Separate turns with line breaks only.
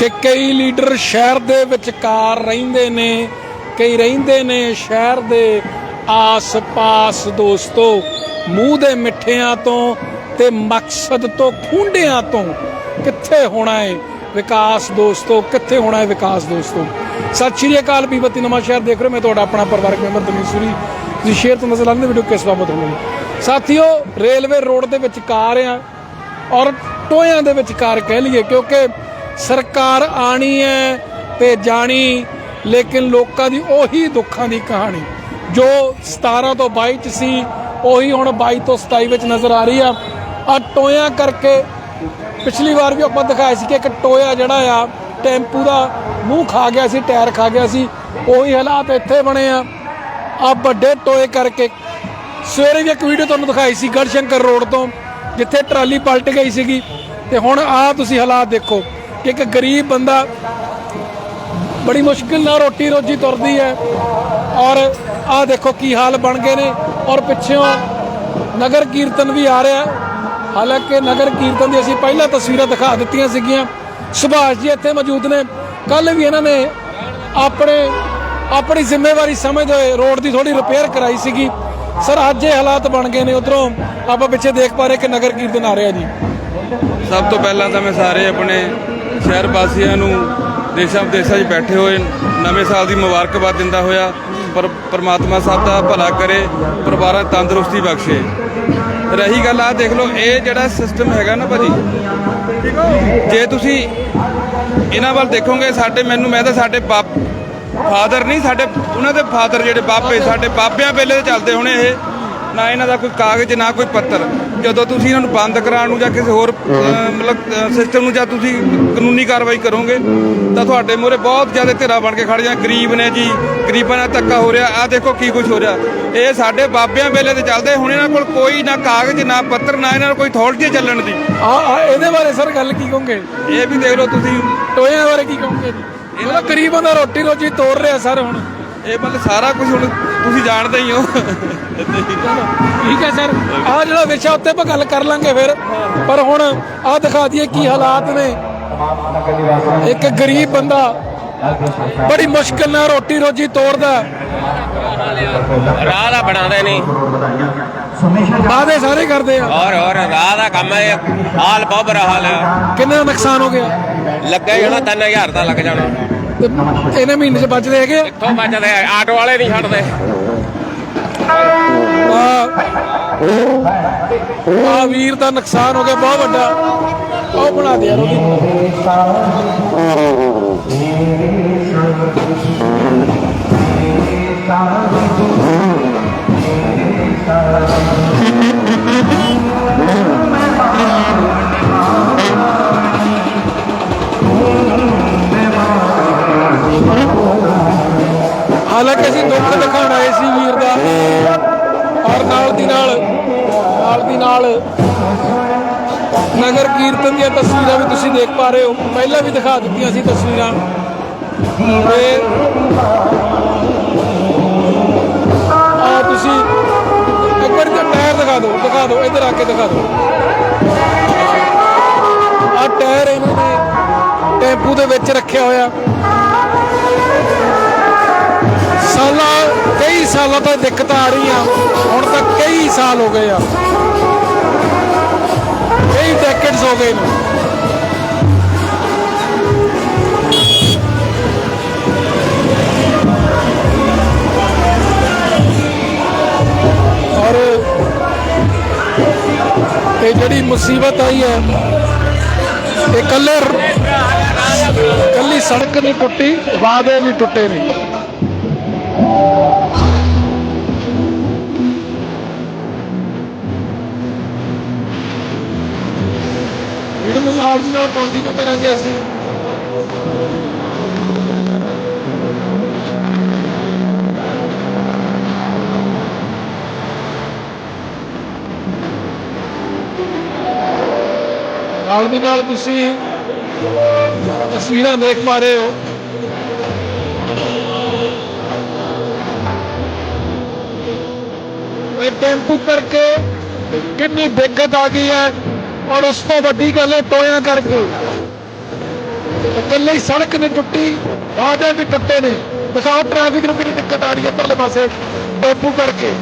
ਕਿ ਕਈ ਲੀਡਰ ਸ਼ਹਿਰ ਦੇ ਵਿਚਕਾਰ ਰਹਿੰਦੇ ਨੇ, ਕਈ ਰਹਿੰਦੇ ਨੇ ਸ਼ਹਿਰ ਦੇ ਆਸ-ਪਾਸ ਦੋਸਤੋ, ਮੂੰਹ ਦੇ ਮਿੱਠਿਆਂ ਤੋਂ ਤੇ ਮਕਸਦ ਤੋਂ, ਖੁੰਡਿਆਂ ਤੋਂ ਕਿੱਥੇ ਹੋਣਾ ਹੈ ਵਿਕਾਸ ਦੋਸਤੋ, ਕਿੱਥੇ ਹੋਣਾ ਹੈ ਵਿਕਾਸ ਦੋਸਤੋ? ਸਤਿ ਸ਼੍ਰੀ ਅਕਾਲ, ਬੀਬਤੀ ਨਵਾਂ ਸ਼ਹਿਰ ਦੇਖ ਰਹੇ ਹੋ, ਮੈਂ ਤੁਹਾਡਾ ਆਪਣਾ ਪਰਿਵਾਰਕ ਮੈਂਬਰ ਤਮੀਸੂਰੀ ਤੁਸੀਂ ਸ਼ੇਅਰ ਤੋਂ ਨਜ਼ਰ ਆਉਂਦੇ ਵੀਡੀਓ ਕਿਸ ਬਾਬਤ ਹੋਣੀ ਸਾਥੀਓ, ਰੇਲਵੇ ਰੋਡ ਦੇ ਵਿਚਕਾਰ ਆ ਔਰ ਟੋਇਆਂ ਦੇ ਵਿਚਕਾਰ ਕਹਿ ਲਈਏ, ਕਿਉਂਕਿ ਸਰਕਾਰ ਆਣੀ ਹੈ ਤੇ ਜਾਣੀ, ਲੇਕਿਨ ਲੋਕਾਂ ਦੀ ਉਹੀ ਦੁੱਖਾਂ ਦੀ ਕਹਾਣੀ। ਜੋ 17 ਤੋਂ 22 ਚ ਸੀ, ਉਹੀ ਹੁਣ 22 ਤੋਂ 27 ਵਿੱਚ ਨਜ਼ਰ ਆ ਰਹੀ ਆ। ਆ ਟੋਇਆਂ ਕਰਕੇ ਪਿਛਲੀ ਵਾਰ ਵੀ ਆਪਾਂ ਦਿਖਾਇਆ ਸੀ ਕਿ ਇੱਕ ਟੋਇਆ ਜਿਹੜਾ ਆ, ਟੈਂਪੂ ਦਾ ਮੂੰਹ ਖਾ ਗਿਆ ਸੀ, ਟਾਇਰ ਖਾ ਗਿਆ ਸੀ, ਉਹੀ ਹਾਲਾਤ ਇੱਥੇ ਬਣੇ ਆ। ਆ ਵੱਡੇ ਟੋਏ ਕਰਕੇ ਸਵੇਰੇ ਵੀ ਇੱਕ ਵੀਡੀਓ ਤੁਹਾਨੂੰ ਦਿਖਾਈ ਸੀ, ਗੜਸ਼ੰਕਰ ਰੋਡ ਤੋਂ, ਜਿੱਥੇ ਟਰਾਲੀ ਪਲਟ ਗਈ ਸੀਗੀ। ਤੇ ਹੁਣ ਆ ਤੁਸੀਂ ਹਾਲਾਤ ਦੇਖੋ। ਕਿ ਇੱਕ ਗਰੀਬ ਬੰਦਾ ਬੜੀ ਮੁਸ਼ਕਿਲ ਨਾਲ ਰੋਟੀ ਰੋਜੀ ਤੁਰਦੀ ਹੈ ਔਰ ਆਹ ਦੇਖੋ ਕੀ ਹਾਲ ਬਣ ਗਏ ਨੇ ਔਰ ਪਿੱਛੋਂ ਨਗਰ ਕੀਰਤਨ ਵੀ ਆ ਰਿਹਾ। ਹਾਲਾਂਕਿ ਨਗਰ ਕੀਰਤਨ ਦੀ ਅਸੀਂ ਪਹਿਲਾਂ ਤਸਵੀਰਾਂ ਦਿਖਾ ਦਿੱਤੀਆਂ ਸੀਗੀਆਂ। ਸੁਭਾਸ਼ ਜੀ ਇੱਥੇ ਮੌਜੂਦ ਨੇ। ਕੱਲ ਵੀ ਇਹਨਾਂ ਨੇ ਆਪਣੇ, ਆਪਣੀ ਜ਼ਿੰਮੇਵਾਰੀ ਸਮਝਦੇ ਹੋਏ ਰੋਡ ਦੀ ਥੋੜੀ ਰਿਪੇਅਰ ਕਰਾਈ ਸੀਗੀ। ਸਰ, ਅੱਜ ਇਹ ਹਾਲਾਤ ਬਣ ਗਏ ਨੇ। ਉਧਰੋਂ ਆਪਾਂ ਪਿੱਛੇ ਦੇਖ ਪਾ ਰਹੇ ਕਿ ਨਗਰ ਕੀਰਤਨ ਆ ਰਿਹਾ ਜੀ।
ਸਭ ਤੋਂ ਪਹਿਲਾਂ ਤਾਂ ਮੈਂ ਸਾਰੇ ਆਪਣੇ ਸ਼ਹਿਰ ਵਾਸੀਆਂ ਨੂੰ ਦੇਸ਼ਾਂ ਵਿਦੇਸ਼ਾਂ 'ਚ ਬੈਠੇ ਹੋਏ ਨਵੇਂ ਸਾਲ ਦੀ ਮੁਬਾਰਕਬਾਦ ਦਿੰਦਾ ਹੋਇਆ, ਪਰ ਪ੍ਰਮਾਤਮਾ ਸਭ ਦਾ ਭਲਾ ਕਰੇ, ਪਰਿਵਾਰਾਂ ਤੰਦਰੁਸਤੀ ਬਖਸ਼ੇ। ਰਹੀ ਗੱਲ ਆ ਦੇਖ ਲਓ, ਇਹ ਜਿਹੜਾ ਸਿਸਟਮ ਹੈਗਾ ਨਾ ਭਾਜੀ, ਜੇ ਤੁਸੀਂ ਇਹਨਾਂ ਵੱਲ ਦੇਖੋਗੇ, ਸਾਡੇ ਮੈਨੂੰ, ਮੈਂ ਤਾਂ ਸਾਡੇ ਬਾਪ ਫਾਦਰ ਨਹੀਂ, ਸਾਡੇ, ਉਹਨਾਂ ਦੇ ਫਾਦਰ ਜਿਹੜੇ ਬਾਪੇ, ਸਾਡੇ ਬਾਬਿਆਂ ਪਹਿਲੇ ਦੇ ਚੱਲਦੇ ਹੋਣੇ ਇਹ। ਨਾ ਇਹਨਾਂ ਦਾ ਕੋਈ ਕਾਗਜ਼ ਨਾ ਕੋਈ ਪੱਤਰ। ਜਦੋਂ ਤੁਸੀਂ ਇਹਨਾਂ ਨੂੰ ਬੰਦ ਕਰਾਉਣ ਨੂੰ ਜਾਂ ਕਿਸੇ ਹੋਰ ਮਤਲਬ ਸਿਸਟਮ ਨੂੰ ਜਾਂ ਤੁਸੀਂ ਕਾਨੂੰਨੀ ਕਾਰਵਾਈ ਕਰੋਗੇ ਤਾਂ ਤੁਹਾਡੇ ਮੂਹਰੇ ਬਹੁਤ ਜ਼ਿਆਦਾ ਧਿਰਾ ਬਣ ਕੇ ਖੜ ਜਾਂ ਗਰੀਬ ਨੇ ਜੀ ਗਰੀਬਾਂ ਨਾਲ ਧੱਕਾ ਹੋ ਰਿਹਾ। ਆ ਦੇਖੋ ਕੀ ਕੁਝ ਹੋ ਰਿਹਾ। ਇਹ ਸਾਡੇ ਬਾਬਿਆਂ ਵੇਲੇ ਤੇ ਚੱਲਦੇ ਹੁਣ ਇਹਨਾਂ ਕੋਲ ਕੋਈ ਨਾ ਕਾਗਜ਼ ਨਾ ਪੱਤਰ ਨਾ ਇਹਨਾਂ ਨੂੰ ਕੋਈ ਅਥਾਰਟੀ ਚੱਲਣ ਦੀ।
ਆ ਆ ਇਹਦੇ ਬਾਰੇ ਸਰ ਗੱਲ ਕੀ ਕਹੋਗੇ?
ਇਹ ਵੀ ਦੇਖ ਲਓ ਤੁਸੀਂ।
ਟੋਇਆਂ ਬਾਰੇ ਕੀ ਕਹੋਗੇ? ਜੀ ਇਹਦਾ ਗਰੀਬ ਬੰਦਾ ਰੋਟੀ ਰੋਜੀ ਤੋੜ ਰਿਹਾ ਸਰ ਹੁਣ।
ਇਹ ਮਤਲਬ ਸਾਰਾ ਕੁਝ ਹੁਣ ਤੁਸੀਂ ਜਾਣਦੇ ਹੀ ਹੋ।
ਠੀਕ ਹੈ ਸਰ। ਆ ਜਿਹੜਾ ਵਿਸ਼ਾ ਉੱਤੇ ਆਪਾਂ ਗੱਲ ਕਰ ਲਾਂਗੇ ਫਿਰ। ਪਰ ਹੁਣ ਆ ਦਿਖਾ ਦਈਏ ਕੀ ਹਾਲਾਤ ਨੇ। ਇੱਕ ਗਰੀਬ ਬੰਦਾ ਬੜੀ ਮੁਸ਼ਕਿਲ ਨਾਲ ਰੋਟੀ ਰੋਜੀ ਤੋੜਦਾ।
ਰਾਹ ਦਾ ਬਣਾਉਂਦੇ ਨਹੀਂ
ਵਾਅਦੇ ਸਾਰੇ ਕਰਦੇ ਆ।
ਔਰ ਔਰ ਰਾਹ ਦਾ ਕੰਮ ਹੈ। ਹਾਲ ਬਹੁਤ ਬੁਰਾ ਹਾਲ ਹੈ।
ਕਿੰਨੇ ਨੁਕਸਾਨ ਹੋ ਗਿਆ?
ਲੱਗਾ ਹੀ ਹੋਣਾ 3000 ਦਾ ਲੱਗ ਜਾਣਾ।
ਤੇ ਇਹਨੇ ਮਹੀਨੇ ਚ ਬਚਦੇ ਹੈਗੇ ਆ?
ਕਿੱਥੋਂ ਬਚਦੇ ਆ? ਆਟੋ ਵਾਲੇ ਨਹੀਂ ਛੱਡਦੇ
ਆ ਵੀਰ ਦਾ ਨੁਕਸਾਨ ਹੋ ਗਿਆ ਬਹੁਤ ਵੱਡਾ ਉਹ ਬਣਾ ਦੇ ਯਾਰ ਉਹਦੀ ਹਾਲਾਂਕਿ ਆਏ ਸੀ ਵੀਰ ਦਾ। ਔਰ ਨਾਲ ਦੀ ਨਾਲ ਨਾਲ ਦੀ ਨਾਲ ਨਗਰ ਕੀਰਤਨ ਦੀਆਂ ਤਸਵੀਰਾਂ ਵੀ ਤੁਸੀਂ ਦੇਖ ਪਾ ਰਹੇ ਹੋ। ਪਹਿਲਾਂ ਵੀ ਦਿਖਾ ਦਿੱਤੀਆਂ ਸੀ ਤਸਵੀਰਾਂ। ਤੇ ਆ ਤੁਸੀਂ ਇੱਕ ਵਾਰੀ ਟਾਇਰ ਦਿਖਾ ਦਿਓ ਦਿਖਾ ਦਿਓ, ਇੱਧਰ ਆ ਕੇ ਦਿਖਾ ਦਿਓ। ਆ ਟਾਇਰ ਇਹਨਾਂ ਨੇ ਟੈਂਪੂ ਦੇ ਵਿੱਚ ਰੱਖਿਆ ਹੋਇਆ। ਸਾਲਾਂ, ਕਈ ਸਾਲਾਂ ਤੋਂ ਦਿੱਕਤਾਂ ਆ ਰਹੀਆਂ। ਹੁਣ ਤਾਂ ਕਈ ਸਾਲ ਹੋ ਗਏ ਆ। ਕਈ ਡੈਕੇਡਸ ਹੋ ਗਏ ਨੇ। ਔਰ ਇਹ ਜਿਹੜੀ ਮੁਸੀਬਤ ਆਈ ਹੈ, ਇਹ ਕੱਲੇ ਕੱਲੀ ਸੜਕ ਨਹੀਂ ਟੁੱਟੀ ਵਾਦੇ ਨਹੀਂ ਟੁੱਟੇ ਨੇ। ਨੂੰ ਆਪ ਨਾਲ ਕੰਟੀਨਿਊ ਕਰਾਂਗੇ ਅਸੀਂ? ਨਾਲ ਦੀ ਨਾਲ ਤੁਸੀਂ ਤਸਵੀਰਾਂ ਦੇਖ ਪਾ ਰਹੇ ਹੋ। ਇਹ ਟੈਂਪੂ ਕਰਕੇ ਕਿੰਨੀ ਦਿੱਕਤ ਆ ਗਈ ਹੈ ਔਰ ਉਸ ਤੋਂ ਵੱਡੀ ਗੱਲ ਹੈ ਟੋਇਆਂ ਕਰਕੇ। ਇਕੱਲੇ ਸੜਕ ਨੇ ਟੁੱਟੀ ਆਦੇ ਵੀ ਟੁੱਟੇ ਨੇ। ਦਿਖਾਓ ਟ੍ਰੈਫਿਕ ਨੂੰ ਕਿੰਨੀ ਦਿੱਕਤ ਆ ਰਹੀ ਹੈ ਪਰਲੇ ਪਾਸੇ। ਟੈਂਪੂ ਕਰਕੇ।